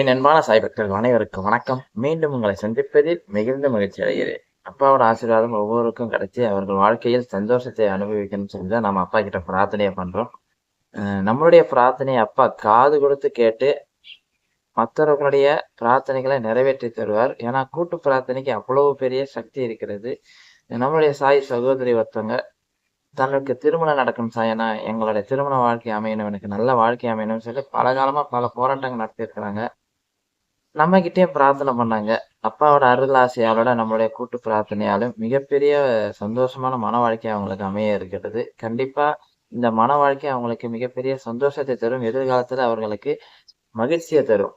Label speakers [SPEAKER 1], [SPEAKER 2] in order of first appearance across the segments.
[SPEAKER 1] என் அன்பான சாய் பக்தர்கள் அனைவருக்கும் வணக்கம். மீண்டும் உங்களை சந்திப்பதில் மிகுந்த மகிழ்ச்சி அடைகிறேன். அப்பாவோட ஆசீர்வாதம் ஒவ்வொருக்கும் கிடைச்சி அவர்கள் வாழ்க்கையில் சந்தோஷத்தை அனுபவிக்கணும்னு சொல்லி தான் நம்ம அப்பா கிட்ட பிரார்த்தனையை பண்றோம். நம்மளுடைய பிரார்த்தனையை அப்பா காது கொடுத்து கேட்டு மற்றவர்களுடைய பிரார்த்தனைகளை நிறைவேற்றி தருவார். ஏன்னா கூட்டு பிரார்த்தனைக்கு அவ்வளவு பெரிய சக்தி இருக்கிறது. நம்மளுடைய சாய் சகோதரி ஒருத்தவங்க தனக்கு திருமணம் நடக்கும் சாயனா எங்களுடைய திருமண வாழ்க்கை அமையணும் எனக்கு நல்ல வாழ்க்கை அமையணும்னு சொல்லி பல காலமாக பல போராட்டங்கள் நடத்தியிருக்கிறாங்க. நம்ம கிட்டேயும் பிரார்த்தனை பண்ணாங்க. அப்பாவோட அருள் ஆசையாலோட நம்மளுடைய கூட்டு பிரார்த்தனையாலும் மிகப்பெரிய சந்தோஷமான மன வாழ்க்கை அவங்களுக்கு அமைய இருக்கிறது. கண்டிப்பா இந்த மன வாழ்க்கை அவங்களுக்கு மிகப்பெரிய சந்தோஷத்தை தரும் எதிர்காலத்துல அவர்களுக்கு மகிழ்ச்சியை தரும்.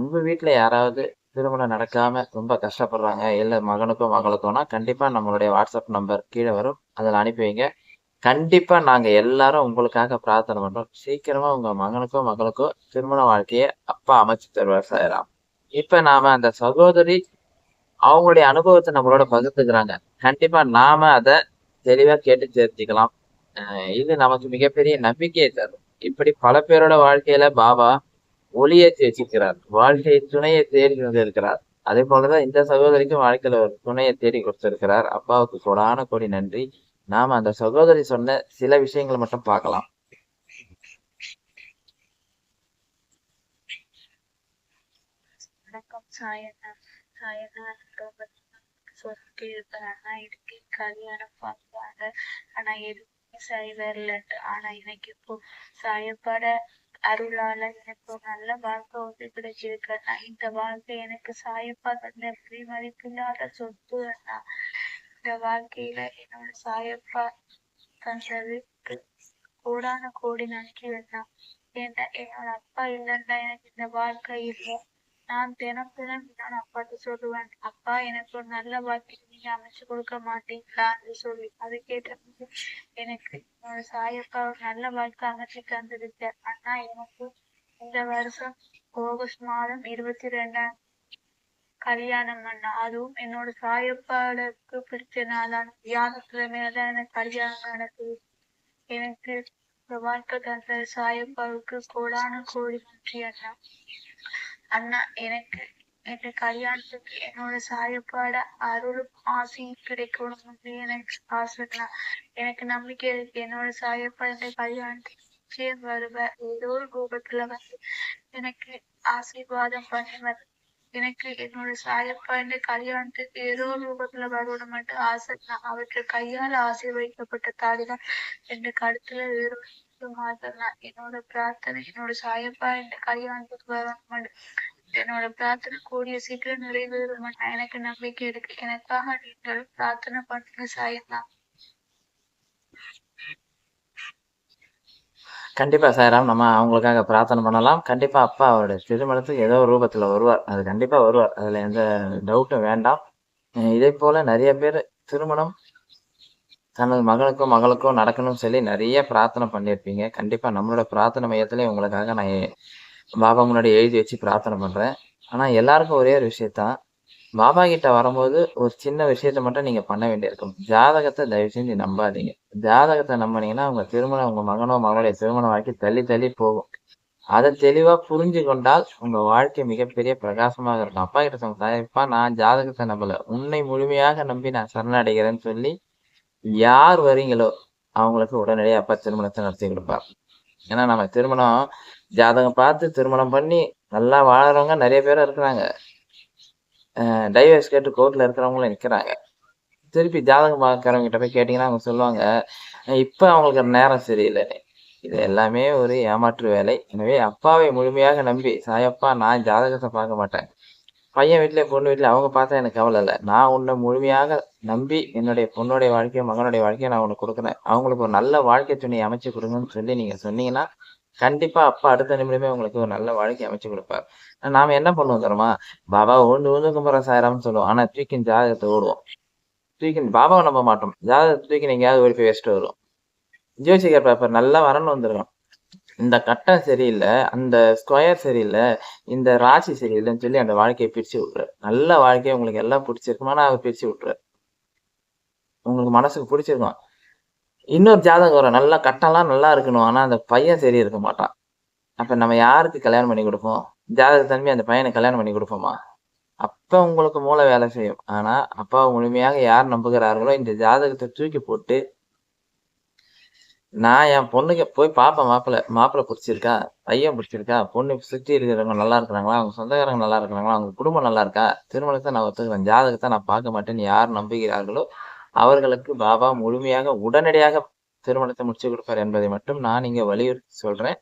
[SPEAKER 1] உங்க வீட்டுல யாராவது திருமணம் நடக்காம ரொம்ப கஷ்டப்படுறாங்க இல்ல மகனுக்கும் மகளுக்கும்னா கண்டிப்பா நம்மளுடைய வாட்ஸ்அப் நம்பர் கீழே வரும். அதில் அனுப்பி வைங்க. கண்டிப்பா நாங்க எல்லாரும் உங்களுக்காக பிரார்த்தனை பண்றோம். சீக்கிரமா உங்க மகனுக்கோ மகளுக்கோ திருமண வாழ்க்கையை அப்பா அமைச்சு தருவார் சாயராம். இப்ப நாம அந்த சகோதரி அவங்களுடைய அனுபவத்தை நம்மளோட பகிர்ந்துக்கிறாங்க. கண்டிப்பா நாம அதை தெளிவா கேட்டு தெரிஞ்சுக்கலாம். இது நமக்கு மிகப்பெரிய நம்பிக்கையை தரும். இப்படி பல பேரோட வாழ்க்கையில பாபா ஒளியேற்றி வச்சிருக்கிறார் வாழ்க்கை துணையை தேடி வந்திருக்கிறார். அதே போலதான் இந்த சகோதரிக்கும் வாழ்க்கையில ஒரு துணையை தேடி கொடுத்திருக்கிறார். அப்பாவுக்கு கொடான கொடி நன்றி. நாம அந்த சகோதரி சொன்ன சில விஷயங்களை மட்டும் பார்க்கலாம்.
[SPEAKER 2] வணக்கம் சாயண்ணா சாயண்ணா ரொம்ப ஆனா இதுக்கு கல்யாணம் பார்த்தாங்க ஆனா எதுவுமே சரி ஆனா எனக்கு இப்போ சாயப்பட அருளால எனக்கு நல்ல வாழ்க்கை வந்து கிடைச்சிருக்கு. இந்த வாழ்க்கை எனக்கு சாயப்பா தந்த எப்படி மதிப்பில்லாத சொத்து அண்ணா? இந்த வாழ்க்கையில என்னோட சாயப்பா தந்ததுக்கு கோடான கோடி நன்றி வேண்டாம் ஏன்னா என்னோட அப்பா இல்லைன்னா எனக்கு இந்த வாழ்க்கை இல்லை. நான் தினம் தினம் நான் அப்பாட்ட சொல்லுவேன் அப்பா எனக்கு ஒரு நல்ல வாழ்க்கை நீங்க அமைச்சு கொடுக்க மாட்டீங்களான்னு சொல்லி. அது கேட்ட எனக்கு என்னோட சாயப்பா ஒரு நல்ல வாழ்க்கை அமைச்சு தந்திருக்கு ஆனா எனக்கு இந்த வருஷம் ஆகஸ்ட் மாதம் இருபத்தி ரெண்டாம் கல்யாணம் பண்ணா அதுவும் என்னோட சாயப்பாடுக்கு பிடிச்ச நாளான வியாழக்கிழமையில எனக்கு கல்யாணம் நடக்குது? எனக்கு வாழ்க்கை தந்த சாயப்பாவுக்கு கோடான கோடி நன்றி அண்ணா. அண்ணா எனக்கு இந்த கல்யாணத்துக்கு என்னோட சாயப்பாட அருளும் ஆசையும் கிடைக்கணும் எனக்கு ஆசைண்ணா எனக்கு நம்பிக்கை இருக்கு. என்னோட சாயப்பா கல்யாணத்துக்கு நிச்சயம் வருவேன் ஏதோ ஒரு கோபத்துல வந்து எனக்கு ஆசீர்வாதம் பண்ணி எனக்கு என்னோட சாயப்பா என்ற கல்யாணத்துக்கு ஏதோ ஒரு ரூபத்துல வரணும் மட்டும் தான். அவருக்கு கையால் ஆசீர்வதிக்கப்பட்ட தாடிதான் என்ற கழுத்துல வேறு மாத்தனா என்னோட பிரார்த்தனை என்னோட சாயப்பா என்ற கல்யாணத்துக்கு வரணும் என்னோட பிரார்த்தனை கூடிய சீக்கிரம் நிறைவேறும் எனக்கு நம்பிக்கை இருக்கு. எனக்காக நீங்கள் பிரார்த்தனை பண்ணுங்க சாயந்தான்
[SPEAKER 1] கண்டிப்பாக சாயராம் நம்ம அவங்களுக்காக பிரார்த்தனை பண்ணலாம். கண்டிப்பாக அப்பா அவருடைய திருமணத்துக்கு ஏதோ ஒரு வருவார். அது கண்டிப்பாக வருவார். அதில் எந்த டவுட்டும் வேண்டாம். இதே போல் நிறைய பேர் திருமணம் தனது மகனுக்கோ மகளுக்கோ நடக்கணும்னு சொல்லி நிறைய பிரார்த்தனை பண்ணியிருப்பீங்க. கண்டிப்பாக நம்மளோட பிரார்த்தனை மையத்திலே உங்களுக்காக நான் பாபா முன்னாடி எழுதி வச்சு பிரார்த்தனை பண்ணுறேன் ஆனால் எல்லாருக்கும் ஒரே ஒரு விஷயத்தான் பாபா கிட்ட வரும்போது ஒரு சின்ன விஷயத்த மட்டும் நீங்க பண்ண வேண்டியிருக்கும். ஜாதகத்தை தயவு செஞ்சு நம்பாதீங்க. ஜாதகத்தை நம்பினீங்கன்னா உங்க திருமணம் உங்க மகனோ மகளுடைய திருமணம் வாழ்க்கை தள்ளி தள்ளி போகும். அதை தெளிவா புரிஞ்சு கொண்டால் உங்க வாழ்க்கை மிகப்பெரிய பிரகாசமாக இருக்கும். அப்பா கிட்ட சொன்ன சாயப்பா நான் ஜாதகத்தை நம்பல. உன்னை முழுமையாக நம்பி நான் சரணடைகிறேன்னு சொல்லி யார் வரீங்களோ அவங்களுக்கு உடனடியாக அப்பா திருமணத்தை நடத்தி கொடுப்பார். ஏன்னா நம்ம திருமணம் ஜாதகம் பார்த்து திருமணம் பண்ணி நல்லா வாழறவங்க நிறைய பேர் இருக்கிறாங்க. டைவர்ஸ் கேட்டு கோர்ட்டில் இருக்கிறவங்களும் நிற்கிறாங்க திருப்பி ஜாதகம் பார்க்கறவங்க கிட்ட போய் கேட்டிங்கன்னா அவங்க சொல்லுவாங்க இப்போ அவங்களுக்கு நேரம் சரியில்லைன்னு இது எல்லாமே ஒரு ஏமாற்று வேலை. எனவே அப்பாவை முழுமையாக நம்பி சாயப்பா நான் ஜாதகத்தை பார்க்க மாட்டேன். பையன் வீட்டில் பொண்ணு வீட்டில் அவங்க பார்த்தா எனக்கு கவலை இல்லை. நான் உன்னை முழுமையாக நம்பி என்னுடைய பொண்ணுடைய வாழ்க்கையை மகனுடைய வாழ்க்கையை நான் உனக்கு கொடுக்குறேன். அவங்களுக்கு ஒரு நல்ல வாழ்க்கை துணையை அமைச்சு கொடுங்கன்னு சொல்லி நீங்கள் சொன்னீங்கன்னா கண்டிப்பா அப்பா அடுத்த நிமிடமே உங்களுக்கு ஒரு நல்ல வாழ்க்கை அமைச்சு கொடுப்பார். நாம என்ன பண்ணுவோம் தெரியுமா? பாபா ஒன்று ஒன்று கும்புற சாயிராம்னு சொல்லுவோம். ஆனா தூக்கின் ஜாதகத்தை ஓடுவோம். தூக்கின் பாபாவை நம்ப மாட்டோம். ஜாதகத்தை தூக்கி எங்கேயாவது ஓடி போய் வச்சுட்டு வருவோம். ஜோசிகர் பேப்பர் நல்லா வரணும் வந்துருக்கோம். இந்த கட்டம் சரியில்லை அந்த ஸ்கொயர் சரியில்லை இந்த ராசி சரியில்லைன்னு சொல்லி அந்த வாழ்க்கையை பிரிச்சு விட்டுரு. நல்ல வாழ்க்கையை உங்களுக்கு எல்லாம் பிடிச்சிருக்குமானா அதை பிரிச்சு விட்டுரு உங்களுக்கு மனசுக்கு பிடிச்சிருக்கும்? இன்னொரு ஜாதகம் வரும். நல்லா கட்டம்லாம் நல்லா இருக்கணும். ஆனா அந்த பையன் சரி இருக்க மாட்டான். அப்ப நம்ம யாருக்கு கல்யாணம் பண்ணி கொடுப்போம்? ஜாதக தன்மை அந்த பையனை கல்யாணம் பண்ணி கொடுப்போமா? அப்ப உங்களுக்கு மூளை வேலை செய்யும். ஆனா அப்பாவை முழுமையாக யார் நம்புகிறார்களோ இந்த ஜாதகத்தை தூக்கி போட்டு நான் என் பொண்ணுக்கு போய் பார்ப்பேன் மாப்பிள்ளை மாப்பிள்ளை பிடிச்சிருக்கா? பையன் பிடிச்சிருக்கா? பொண்ணு சுற்றி இருக்கிறவங்க நல்லா இருக்கிறாங்களா? அவங்க சொந்தக்காரங்க நல்லா இருக்கிறாங்களா? அவங்க குடும்பம் நல்லா இருக்கா? திருமணத்தை நான் ஒத்துக்கிறேன். ஜாதகத்தை நான் பார்க்க மாட்டேன்னு யார் நம்புகிறார்களோ அவர்களுக்கு பாபா முழுமையாக உடனடியாக திருமணத்தை முடிச்சு கொடுப்பார் என்பதை மட்டும் நான் இங்க வலியுறுத்தி சொல்றேன்.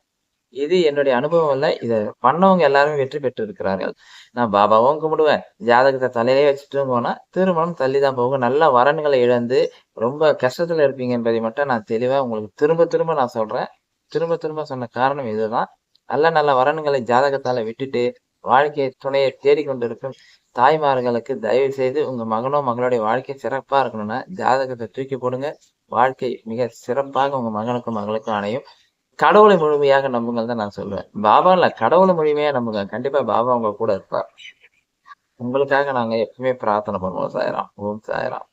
[SPEAKER 1] இது என்னுடைய அனுபவம் இல்லை இதை பண்ணவங்க எல்லாருமே வெற்றி பெற்று இருக்கிறார்கள் நான் பாபாவும் கும்பிடுவேன். ஜாதகத்தை தலையிலே வச்சுட்டு போனா திருமணம் தள்ளி தான் போகும். நல்ல வரன்களை இழந்து ரொம்ப கஷ்டத்துல இருப்பீங்க என்பதை மட்டும் நான் தெளிவா உங்களுக்கு திரும்ப திரும்ப நான் சொல்றேன். திரும்ப திரும்ப சொன்ன காரணம் இதுதான். நல்ல நல்ல வரன்களை ஜாதகத்தால விட்டுட்டு வாழ்க்கை துணையை தேடிக்கொண்டிருக்கும் தாய்மார்களுக்கு தயவு செய்து உங்க மகனோ மகளுடைய வாழ்க்கை சிறப்பா இருக்கணும்னா ஜாதகத்தை தூக்கி போடுங்க. வாழ்க்கை மிக சிறப்பாக உங்க மகனுக்கும் மகளுக்கும் அணையும். கடவுளை முழுமையாக நம்புங்கள் தான் நான் சொல்லுவேன் பாபா இல்ல கடவுளை முழுமையா நம்புங்க. கண்டிப்பா பாபா உங்க கூட இருப்பார். உங்களுக்காக நாங்க எப்பவுமே பிரார்த்தனை பண்ணுவோம் சாயராம். ஓம் சாயராம்.